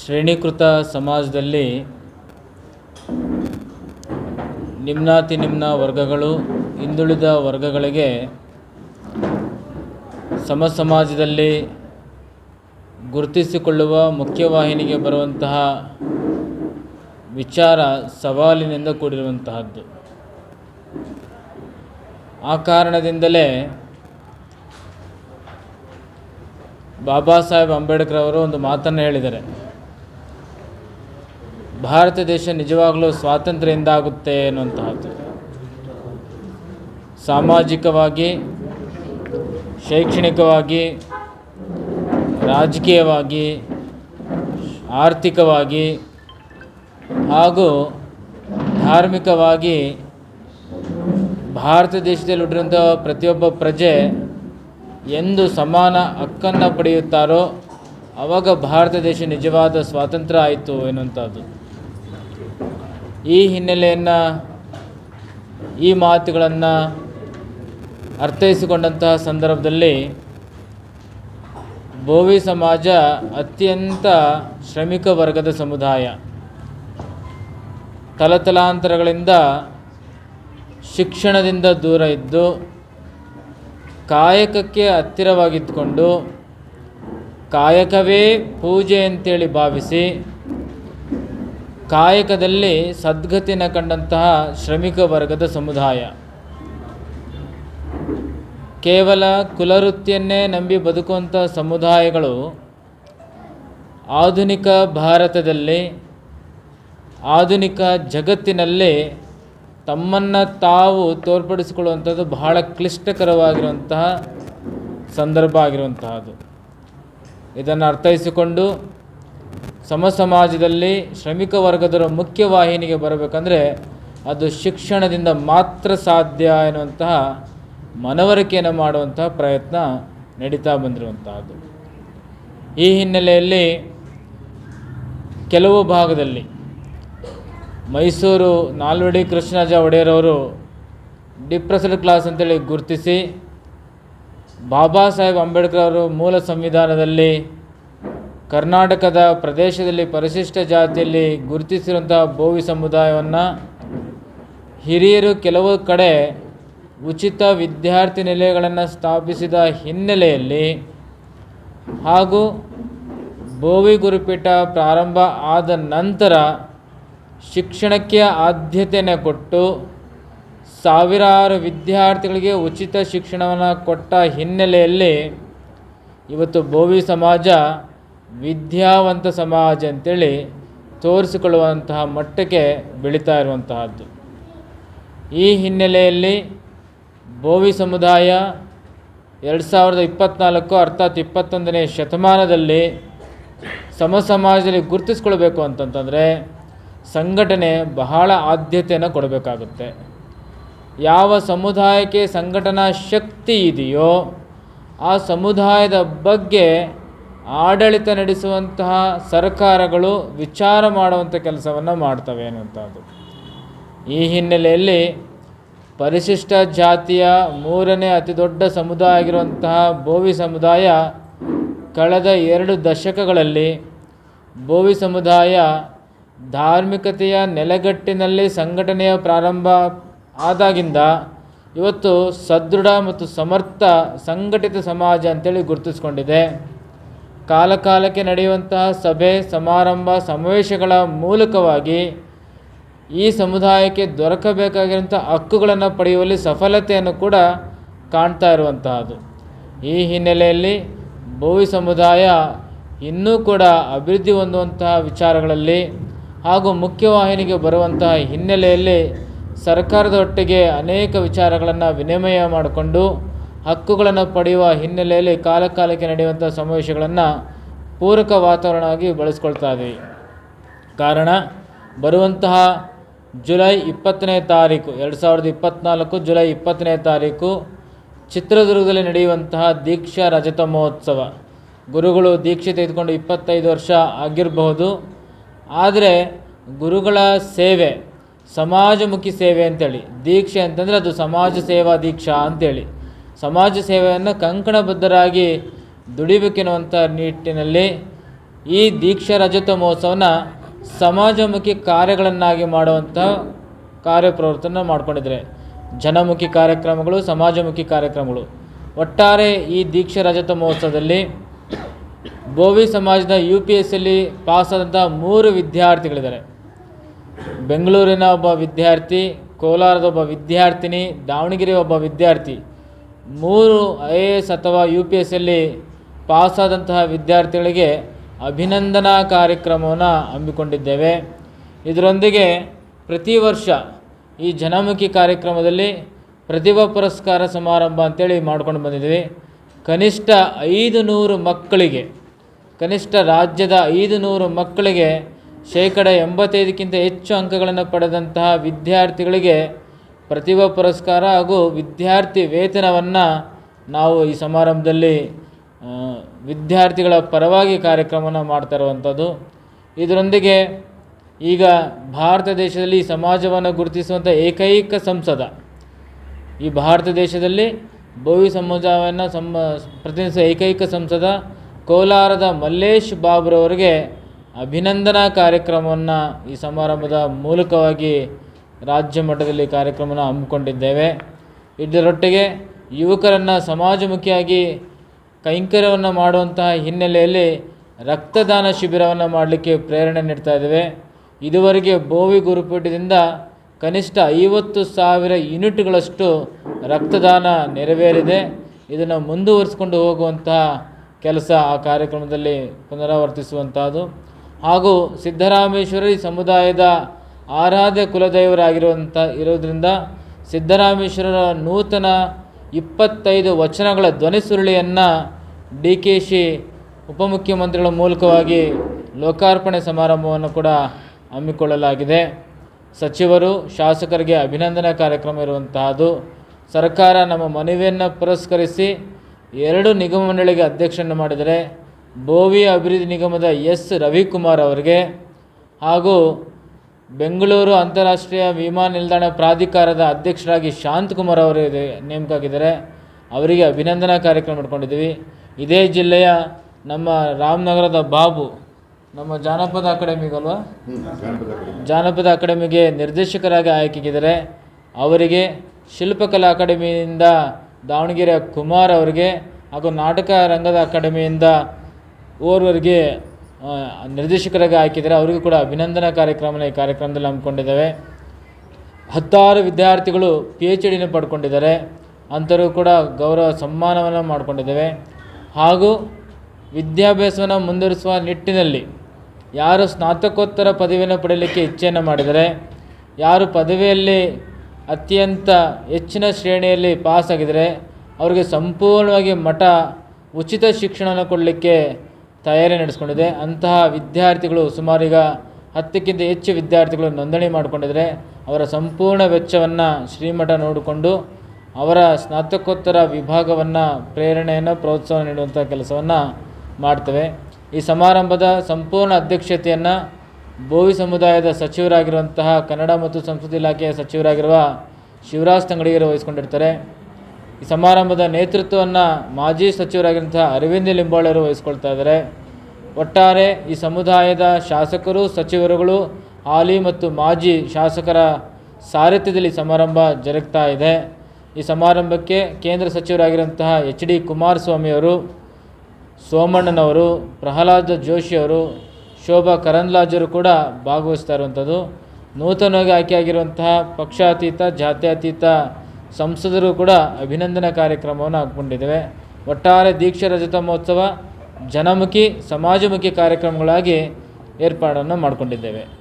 ಶ್ರೇಣೀಕೃತ ಸಮಾಜದಲ್ಲಿ ನಿಮ್ನಾತಿ ನಿಮ್ನ ವರ್ಗಗಳು, ಹಿಂದುಳಿದ ವರ್ಗಗಳಿಗೆ ಸಮ ಸಮಾಜದಲ್ಲಿ ಗುರುತಿಸಿಕೊಳ್ಳುವ ಮುಖ್ಯವಾಹಿನಿಗೆ ಬರುವಂತಹ ವಿಚಾರ ಸವಾಲಿನಿಂದ ಕೂಡಿರುವಂತಹದ್ದು. ಆ ಕಾರಣದಿಂದಲೇ ಬಾಬಾ ಸಾಹೇಬ್ ಅಂಬೇಡ್ಕರ್ ಅವರು ಒಂದು ಮಾತನ್ನು ಹೇಳಿದ್ದಾರೆ. ಭಾರತ ದೇಶ ನಿಜವಾಗಲೂ ಸ್ವಾತಂತ್ರ್ಯದಿಂದ ಆಗುತ್ತೆ ಅನ್ನುವಂತಹದ್ದು ಸಾಮಾಜಿಕವಾಗಿ, ಶೈಕ್ಷಣಿಕವಾಗಿ, ರಾಜಕೀಯವಾಗಿ, ಆರ್ಥಿಕವಾಗಿ ಹಾಗೂ ಧಾರ್ಮಿಕವಾಗಿ ಭಾರತ ದೇಶದಲ್ಲಿ ಹುಟ್ಟಿರುವಂಥ ಪ್ರತಿಯೊಬ್ಬ ಪ್ರಜೆ ಎಂದು ಸಮಾನ ಹಕ್ಕನ್ನು ಪಡೆಯುತ್ತಾರೋ ಅವಾಗ ಭಾರತ ದೇಶ ನಿಜವಾದ ಸ್ವಾತಂತ್ರ್ಯ ಆಯಿತು ಎನ್ನುವಂಥದ್ದು. ಈ ಹಿನ್ನೆಲೆಯನ್ನು, ಈ ಮಾತುಗಳನ್ನು ಅರ್ಥೈಸಿಕೊಂಡಂತಹ ಸಂದರ್ಭದಲ್ಲಿ ಬೋವಿ ಸಮಾಜ ಅತ್ಯಂತ ಶ್ರಮಿಕ ವರ್ಗದ ಸಮುದಾಯ. ತಲತಲಾಂತರಗಳಿಂದ ಶಿಕ್ಷಣದಿಂದ ದೂರ ಇದ್ದು, ಕಾಯಕಕ್ಕೆ ಹತ್ತಿರವಾಗಿದ್ದುಕೊಂಡು, ಕಾಯಕವೇ ಪೂಜೆ ಅಂತೇಳಿ ಭಾವಿಸಿ ಕಾಯಕದಲ್ಲಿ ಸದ್ಗತಿನ ಕಂಡಂತಹ ಶ್ರಮಿಕ ವರ್ಗದ ಸಮುದಾಯ. ಕೇವಲ ಕುಲವೃತ್ತಿಯನ್ನೇ ನಂಬಿ ಬದುಕುವಂಥ ಸಮುದಾಯಗಳು ಆಧುನಿಕ ಭಾರತದಲ್ಲಿ, ಆಧುನಿಕ ಜಗತ್ತಿನಲ್ಲಿ ತಮ್ಮನ್ನು ತಾವು ತೋರ್ಪಡಿಸಿಕೊಳ್ಳುವಂಥದ್ದು ಬಹಳ ಕ್ಲಿಷ್ಟಕರವಾಗಿರುವಂತಹ ಸಂದರ್ಭ ಆಗಿರುವಂತಹದ್ದು. ಇದನ್ನು ಅರ್ಥೈಸಿಕೊಂಡು ಸಮ ಸಮಾಜದಲ್ಲಿ ಶ್ರಮಿಕ ವರ್ಗದವರ ಮುಖ್ಯವಾಹಿನಿಗೆ ಬರಬೇಕಂದ್ರೆ ಅದು ಶಿಕ್ಷಣದಿಂದ ಮಾತ್ರ ಸಾಧ್ಯ ಎನ್ನುವಂತಹ ಮನವರಿಕೆಯನ್ನು ಮಾಡುವಂತಹ ಪ್ರಯತ್ನ ನಡೀತಾ ಬಂದಿರುವಂತಹದ್ದು. ಈ ಹಿನ್ನೆಲೆಯಲ್ಲಿ ಕೆಲವು ಭಾಗದಲ್ಲಿ ಮೈಸೂರು ನಾಲ್ವಡಿ ಕೃಷ್ಣರಾಜ ಒಡೆಯರವರು ಡಿಪ್ರೆಸ್ಡ್ ಕ್ಲಾಸ್ ಅಂತೇಳಿ ಗುರುತಿಸಿ ಬಾಬಾ ಸಾಹೇಬ್ ಅಂಬೇಡ್ಕರ್ ಅವರು ಮೂಲ ಸಂವಿಧಾನದಲ್ಲಿ ಕರ್ನಾಟಕದ ಪ್ರದೇಶದಲ್ಲಿ ಪರಿಶಿಷ್ಟ ಜಾತಿಯಲ್ಲಿ ಗುರುತಿಸಿರುವಂತಹ ಬೋವಿ ಸಮುದಾಯವನ್ನು ಹಿರಿಯರು ಕೆಲವು ಕಡೆ ಉಚಿತ ವಿದ್ಯಾರ್ಥಿ ನಿಲಯಗಳನ್ನು ಸ್ಥಾಪಿಸಿದ ಹಿನ್ನೆಲೆಯಲ್ಲಿ ಹಾಗೂ ಬೋವಿ ಗುರುಪೀಠ ಪ್ರಾರಂಭ ಆದ ನಂತರ ಶಿಕ್ಷಣಕ್ಕೆ ಆದ್ಯತೆಯನ್ನು ಕೊಟ್ಟು ಸಾವಿರಾರು ವಿದ್ಯಾರ್ಥಿಗಳಿಗೆ ಉಚಿತ ಶಿಕ್ಷಣವನ್ನು ಕೊಟ್ಟ ಹಿನ್ನೆಲೆಯಲ್ಲಿ ಇವತ್ತು ಬೋವಿ ಸಮಾಜ ವಿದ್ಯಾವಂತ ಸಮಾಜ ಅಂತೇಳಿ ತೋರಿಸಿಕೊಳ್ಳುವಂತಹ ಮಟ್ಟಕ್ಕೆ ಬೆಳೀತಾ ಇರುವಂತಹದ್ದು. ಈ ಹಿನ್ನೆಲೆಯಲ್ಲಿ ಬೋವಿ ಸಮುದಾಯ ಎರಡು ಸಾವಿರದ ಇಪ್ಪತ್ತ್ನಾಲ್ಕು ಅರ್ಥಾತ್ ಇಪ್ಪತ್ತೊಂದನೇ ಶತಮಾನದಲ್ಲಿ ಸಮ ಸಮಾಜದಲ್ಲಿ ಗುರುತಿಸ್ಕೊಳ್ಬೇಕು ಅಂತಂತಂದರೆ ಸಂಘಟನೆ ಬಹಳ ಆದ್ಯತೆಯನ್ನು ಕೊಡಬೇಕಾಗುತ್ತೆ. ಯಾವ ಸಮುದಾಯಕ್ಕೆ ಸಂಘಟನಾ ಶಕ್ತಿ ಇದೆಯೋ ಆ ಸಮುದಾಯದ ಬಗ್ಗೆ ಆಡಳಿತ ನಡೆಸುವಂತಹ ಸರ್ಕಾರಗಳು ವಿಚಾರ ಮಾಡುವಂಥ ಕೆಲಸವನ್ನು ಮಾಡ್ತವೆ ಅನ್ನುವಂಥದ್ದು. ಈ ಹಿನ್ನೆಲೆಯಲ್ಲಿ ಪರಿಶಿಷ್ಟ ಜಾತಿಯ ಮೂರನೇ ಅತಿ ದೊಡ್ಡ ಸಮುದಾಯ ಆಗಿರುವಂತಹ ಬೋವಿ ಸಮುದಾಯ ಕಳೆದ ಎರಡು ದಶಕಗಳಲ್ಲಿ ಬೋವಿ ಸಮುದಾಯ ಧಾರ್ಮಿಕತೆಯ ನೆಲೆಗಟ್ಟಿನಲ್ಲಿ ಸಂಘಟನೆಯ ಪ್ರಾರಂಭ ಆದಾಗಿಂದ ಇವತ್ತು ಸದೃಢ ಮತ್ತು ಸಮರ್ಥ ಸಂಘಟಿತ ಸಮಾಜ ಅಂತೇಳಿ ಗುರುತಿಸ್ಕೊಂಡಿದೆ. ಕಾಲಕಾಲಕ್ಕೆ ನಡೆಯುವಂತಹ ಸಭೆ, ಸಮಾರಂಭ, ಸಮಾವೇಶಗಳ ಮೂಲಕವಾಗಿ ಈ ಸಮುದಾಯಕ್ಕೆ ದೊರಕಬೇಕಾಗಿರುವಂಥ ಹಕ್ಕುಗಳನ್ನು ಪಡೆಯುವಲ್ಲಿ ಸಫಲತೆಯನ್ನು ಕೂಡ ಕಾಣ್ತಾ ಇರುವಂತಹದ್ದು. ಈ ಹಿನ್ನೆಲೆಯಲ್ಲಿ ಭೋವಿ ಸಮುದಾಯ ಇನ್ನೂ ಕೂಡ ಅಭಿವೃದ್ಧಿ ಹೊಂದುವಂತಹ ವಿಚಾರಗಳಲ್ಲಿ ಹಾಗೂ ಮುಖ್ಯವಾಹಿನಿಗೆ ಬರುವಂತಹ ಹಿನ್ನೆಲೆಯಲ್ಲಿ ಸರ್ಕಾರದ ಒಟ್ಟಿಗೆ ಅನೇಕ ವಿಚಾರಗಳನ್ನು ವಿನಿಮಯ ಮಾಡಿಕೊಂಡು ಹಕ್ಕುಗಳನ್ನು ಪಡೆಯುವ ಹಿನ್ನೆಲೆಯಲ್ಲಿ ಕಾಲಕಾಲಕ್ಕೆ ನಡೆಯುವಂಥ ಸಮಾವೇಶಗಳನ್ನು ಪೂರಕ ವಾತಾವರಣವಾಗಿ ಬಳಸ್ಕೊಳ್ತಾ ಇದ್ದೀವಿ. ಕಾರಣ, ಬರುವಂತಹ ಜುಲೈ ಇಪ್ಪತ್ತನೇ ತಾರೀಕು, ಎರಡು ಸಾವಿರದ ಇಪ್ಪತ್ತ್ನಾಲ್ಕು ಜುಲೈ ಇಪ್ಪತ್ತನೇ ತಾರೀಕು ಚಿತ್ರದುರ್ಗದಲ್ಲಿ ನಡೆಯುವಂತಹ ದೀಕ್ಷಾ ರಜತ ಮಹೋತ್ಸವ ಗುರುಗಳು ದೀಕ್ಷೆ ತೆಗೆದುಕೊಂಡು ಇಪ್ಪತ್ತೈದು ವರ್ಷ ಆಗಿರಬಹುದು. ಆದರೆ, ಗುರುಗಳ ಸೇವೆ, ಸಮಾಜಮುಖಿ ಸೇವೆ ಅಂತೇಳಿ, ದೀಕ್ಷೆ ಅಂತಂದರೆ ಅದು ಸಮಾಜ ಸೇವಾ ದೀಕ್ಷಾ ಅಂತೇಳಿ. ಸಮಾಜ ಸೇವೆಯನ್ನು ಕಂಕಣಬದ್ಧರಾಗಿ ದುಡಿಬೇಕೆನ್ನುವಂಥ ನಿಟ್ಟಿನಲ್ಲಿ ಈ ದೀಕ್ಷಾ ರಜತ ಮಹೋತ್ಸವನ ಸಮಾಜಮುಖಿ ಕಾರ್ಯಗಳನ್ನಾಗಿ ಮಾಡುವಂಥ ಕಾರ್ಯಪ್ರವರ್ತನ ಮಾಡಿಕೊಂಡಿದ್ದಾರೆ. ಜನಮುಖಿ ಕಾರ್ಯಕ್ರಮಗಳು, ಸಮಾಜಮುಖಿ ಕಾರ್ಯಕ್ರಮಗಳು. ಒಟ್ಟಾರೆ ಈ ದೀಕ್ಷಾ ರಜತ ಮಹೋತ್ಸವದಲ್ಲಿ ಬೋವಿ ಸಮಾಜದ ಯು ಪಿ ಎಸ್ ಸಿಲಿ ಪಾಸಾದಂಥ ಮೂರು ವಿದ್ಯಾರ್ಥಿಗಳಿದ್ದಾರೆ. ಬೆಂಗಳೂರಿನ ಒಬ್ಬ ವಿದ್ಯಾರ್ಥಿ, ಕೋಲಾರದ ಒಬ್ಬ ವಿದ್ಯಾರ್ಥಿನಿ, ದಾವಣಗೆರೆ ಒಬ್ಬ ವಿದ್ಯಾರ್ಥಿ ಮೂರು ಐ ಎ ಎಸ್ ಅಥವಾ ಯು ಪಿ ಎಸ್ ಎಲ್ಲಿ ಪಾಸಾದಂತಹ ವಿದ್ಯಾರ್ಥಿಗಳಿಗೆ ಅಭಿನಂದನಾ ಕಾರ್ಯಕ್ರಮವನ್ನು ಹಮ್ಮಿಕೊಂಡಿದ್ದೇವೆ. ಇದರೊಂದಿಗೆ ಪ್ರತಿ ವರ್ಷ ಈ ಜನಮುಖಿ ಕಾರ್ಯಕ್ರಮದಲ್ಲಿ ಪ್ರತಿಭಾ ಪುರಸ್ಕಾರ ಸಮಾರಂಭ ಅಂತೇಳಿ ಮಾಡ್ಕೊಂಡು ಬಂದಿದ್ದೀವಿ. ಕನಿಷ್ಠ ಐದು ನೂರು ಮಕ್ಕಳಿಗೆ, ಕನಿಷ್ಠ ರಾಜ್ಯದ ಐದು ನೂರು ಮಕ್ಕಳಿಗೆ ಶೇಕಡ ಎಂಬತ್ತೈದಕ್ಕಿಂತ ಹೆಚ್ಚು ಅಂಕಗಳನ್ನು ಪಡೆದಂತಹ ವಿದ್ಯಾರ್ಥಿಗಳಿಗೆ ಪ್ರತಿಭಾ ಪುರಸ್ಕಾರ ಹಾಗೂ ವಿದ್ಯಾರ್ಥಿ ವೇತನವನ್ನು ನಾವು ಈ ಸಮಾರಂಭದಲ್ಲಿ ವಿದ್ಯಾರ್ಥಿಗಳ ಪರವಾಗಿ ಕಾರ್ಯಕ್ರಮವನ್ನು ಮಾಡ್ತಾ ಇರುವಂಥದ್ದು ಇದರೊಂದಿಗೆ ಈಗ ಭಾರತ ದೇಶದಲ್ಲಿ ಸಮಾಜವನ್ನು ಗುರುತಿಸುವಂಥ ಏಕೈಕ ಸಂಸದ. ಈ ಭಾರತ ದೇಶದಲ್ಲಿ ಭವಿ ಸಮಾಜವನ್ನು ಸಮ ಪ್ರತಿನಿಧಿಸುವ ಏಕೈಕ ಸಂಸದ ಕೋಲಾರದ ಮಲ್ಲೇಶ್ ಬಾಬ್ರವರಿಗೆ ಅಭಿನಂದನಾ ಕಾರ್ಯಕ್ರಮವನ್ನು ಈ ಸಮಾರಂಭದ ಮೂಲಕವಾಗಿ ರಾಜ್ಯ ಮಟ್ಟದಲ್ಲಿ ಕಾರ್ಯಕ್ರಮನ ಹಮ್ಮಿಕೊಂಡಿದ್ದೇವೆ. ಇದರೊಟ್ಟಿಗೆ ಯುವಕರನ್ನು ಸಮಾಜಮುಖಿಯಾಗಿ ಕೈಂಕರ್ಯವನ್ನು ಮಾಡುವಂತಹ ಹಿನ್ನೆಲೆಯಲ್ಲಿ ರಕ್ತದಾನ ಶಿಬಿರವನ್ನು ಮಾಡಲಿಕ್ಕೆ ಪ್ರೇರಣೆ ನೀಡ್ತಾ ಇದ್ದೇವೆ. ಇದುವರೆಗೆ ಬೋವಿ ಗುರುಪೀಠದಿಂದ ಕನಿಷ್ಠ ಐವತ್ತು ಸಾವಿರ ಯೂನಿಟ್ಗಳಷ್ಟು ರಕ್ತದಾನ ನೆರವೇರಿದೆ. ಇದನ್ನು ಮುಂದುವರಿಸಿಕೊಂಡು ಹೋಗುವಂತಹ ಕೆಲಸ ಆ ಕಾರ್ಯಕ್ರಮದಲ್ಲಿ ಪುನರಾವರ್ತಿಸುವಂಥದ್ದು ಹಾಗೂ ಸಿದ್ದರಾಮೇಶ್ವರಿ ಸಮುದಾಯದ ಆರಾಧ್ಯ ಕುಲದೈವರಾಗಿರುವಂಥ ಇರೋದರಿಂದ ಸಿದ್ದರಾಮೇಶ್ವರರ ನೂತನ ಇಪ್ಪತ್ತೈದು ವಚನಗಳ ಧ್ವನಿಸುರುಳಿಯನ್ನು ಡಿ ಕೆ ಶಿ ಉಪಮುಖ್ಯಮಂತ್ರಿಗಳ ಮೂಲಕವಾಗಿ ಲೋಕಾರ್ಪಣೆ ಸಮಾರಂಭವನ್ನು ಕೂಡ ಹಮ್ಮಿಕೊಳ್ಳಲಾಗಿದೆ. ಸಚಿವರು, ಶಾಸಕರಿಗೆ ಅಭಿನಂದನಾ ಕಾರ್ಯಕ್ರಮ ಇರುವಂತಹದ್ದು. ಸರ್ಕಾರ ನಮ್ಮ ಮನವಿಯನ್ನು ಪುರಸ್ಕರಿಸಿ ಎರಡು ನಿಗಮ ಮಂಡಳಿಗೆ ಅಧ್ಯಕ್ಷರನ್ನು ಮಾಡಿದರೆ ಬೋವಿ ಅಭಿವೃದ್ಧಿ ನಿಗಮದ ಎಸ್ ರವಿಕುಮಾರ್ ಅವರಿಗೆ ಹಾಗೂ ಬೆಂಗಳೂರು ಅಂತಾರಾಷ್ಟ್ರೀಯ ವಿಮಾನ ನಿಲ್ದಾಣ ಪ್ರಾಧಿಕಾರದ ಅಧ್ಯಕ್ಷರಾಗಿ ಶಾಂತಕುಮಾರ್ ಅವರು ಇದೆ- ನೇಮಕ ಆಗಿದ್ದಾರೆ ಅವರಿಗೆ ಅಭಿನಂದನಾ ಕಾರ್ಯಕ್ರಮ ಮಾಡ್ಕೊಂಡಿದ್ದೀವಿ. ಇದೇ ಜಿಲ್ಲೆಯ ನಮ್ಮ ರಾಮನಗರದ ಬಾಬು ನಮ್ಮ ಜಾನಪದ ಅಕಾಡೆಮಿಗಲ್ವಾ ಜಾನಪದ ಅಕಾಡೆಮಿಗೆ ನಿರ್ದೇಶಕರಾಗಿ ಆಯ್ಕೆಗಿದ್ದಾರೆ. ಅವರಿಗೆ ಶಿಲ್ಪಕಲಾ ಅಕಾಡೆಮಿಯಿಂದ ದಾವಣಗೆರೆ ಕುಮಾರ್ ಅವರಿಗೆ ಹಾಗೂ ನಾಟಕ ರಂಗದ ಅಕಾಡೆಮಿಯಿಂದ ಓರ್ವರಿಗೆ ನಿರ್ದೇಶಕರಾಗಿ ಹಾಕಿದರೆ ಅವರಿಗೂ ಕೂಡ ಅಭಿನಂದನಾ ಕಾರ್ಯಕ್ರಮನ ಈ ಕಾರ್ಯಕ್ರಮದಲ್ಲಿ ಹಮ್ಮಿಕೊಂಡಿದ್ದಾವೆ. ಹತ್ತಾರು ವಿದ್ಯಾರ್ಥಿಗಳು ಪಿ ಎಚ್ ಡಿನ ಪಡ್ಕೊಂಡಿದ್ದಾರೆ. ಅಂಥವ್ರಿಗೂ ಕೂಡ ಗೌರವ ಸಮ್ಮಾನವನ್ನು ಮಾಡಿಕೊಂಡಿದ್ದಾವೆ. ಹಾಗೂ ವಿದ್ಯಾಭ್ಯಾಸವನ್ನು ಮುಂದುವರಿಸುವ ನಿಟ್ಟಿನಲ್ಲಿ ಯಾರು ಸ್ನಾತಕೋತ್ತರ ಪದವಿಯನ್ನು ಪಡೆಯಲಿಕ್ಕೆ ಇಚ್ಛೆಯನ್ನು ಮಾಡಿದರೆ ಯಾರು ಪದವಿಯಲ್ಲಿ ಅತ್ಯಂತ ಹೆಚ್ಚಿನ ಶ್ರೇಣಿಯಲ್ಲಿ ಪಾಸಾಗಿದ್ದಾರೆ. ಅವರಿಗೆ ಸಂಪೂರ್ಣವಾಗಿ ಮಠ ಉಚಿತ ಶಿಕ್ಷಣವನ್ನು ಕೊಡಲಿಕ್ಕೆ ತಯಾರಿ ನಡೆಸ್ಕೊಂಡಿದೆ. ಅಂತಹ ವಿದ್ಯಾರ್ಥಿಗಳು ಸುಮಾರೀಗ ಹತ್ತಕ್ಕಿಂತ ಹೆಚ್ಚು ವಿದ್ಯಾರ್ಥಿಗಳು ನೋಂದಣಿ ಮಾಡಿಕೊಂಡಿದ್ದಾರೆ ಅವರ ಸಂಪೂರ್ಣ ವೆಚ್ಚವನ್ನು ಶ್ರೀಮಠ ನೋಡಿಕೊಂಡು ಅವರ ಸ್ನಾತಕೋತ್ತರ ವಿಭಾಗವನ್ನು ಪ್ರೇರಣೆಯನ್ನು ಪ್ರೋತ್ಸಾಹ ನೀಡುವಂಥ ಕೆಲಸವನ್ನು ಮಾಡ್ತೇವೆ. ಈ ಸಮಾರಂಭದ ಸಂಪೂರ್ಣ ಅಧ್ಯಕ್ಷತೆಯನ್ನು ಬೋವಿ ಸಮುದಾಯದ ಸಚಿವರಾಗಿರುವಂತಹ ಕನ್ನಡ ಮತ್ತು ಸಂಸ್ಕೃತಿ ಇಲಾಖೆಯ ಸಚಿವರಾಗಿರುವ ಶಿವರಾಜ್ ತಂಗಡಿಗರು ವಹಿಸ್ಕೊಂಡಿರ್ತಾರೆ. ಈ ಸಮಾರಂಭದ ನೇತೃತ್ವವನ್ನು ಮಾಜಿ ಸಚಿವರಾಗಿರುವಂಥ ಅರವಿಂದ ಲಿಂಬಾಳರು ವಹಿಸ್ಕೊಳ್ತಾ ಇದ್ದಾರೆ. ಒಟ್ಟಾರೆ ಈ ಸಮುದಾಯದ ಶಾಸಕರು, ಸಚಿವರುಗಳು, ಹಾಲಿ ಮತ್ತು ಮಾಜಿ ಶಾಸಕರ ಸಾರಥ್ಯದಲ್ಲಿ ಸಮಾರಂಭ ಜರುಗ್ತಾ ಇದೆ. ಈ ಸಮಾರಂಭಕ್ಕೆ ಕೇಂದ್ರ ಸಚಿವರಾಗಿರುವಂತಹ ಎಚ್ ಡಿ ಕುಮಾರಸ್ವಾಮಿಯವರು ಸೋಮಣ್ಣನವರು, ಪ್ರಹ್ಲಾದ ಜೋಶಿಯವರು ಶೋಭಾ ಕರಂದ್ಲಾಜರು ಕೂಡ ಭಾಗವಹಿಸ್ತಾ ಇರುವಂಥದ್ದು. ನೂತನವಾಗಿ ಆಯ್ಕೆಯಾಗಿರುವಂತಹ ಪಕ್ಷಾತೀತ, ಜಾತ್ಯತೀತ ಸಂಸದರು ಕೂಡ ಅಭಿನಂದನಾ ಕಾರ್ಯಕ್ರಮವನ್ನು ಹಾಕ್ಕೊಂಡಿದ್ದೇವೆ. ಒಟ್ಟಾರೆ ದೀಕ್ಷಾ ರಜತ ಮಹೋತ್ಸವ ಜನಮುಖಿ ಸಮಾಜಮುಖಿ ಕಾರ್ಯಕ್ರಮಗಳಾಗಿ ಏರ್ಪಾಡನ್ನು ಮಾಡಿಕೊಂಡಿದ್ದೇವೆ.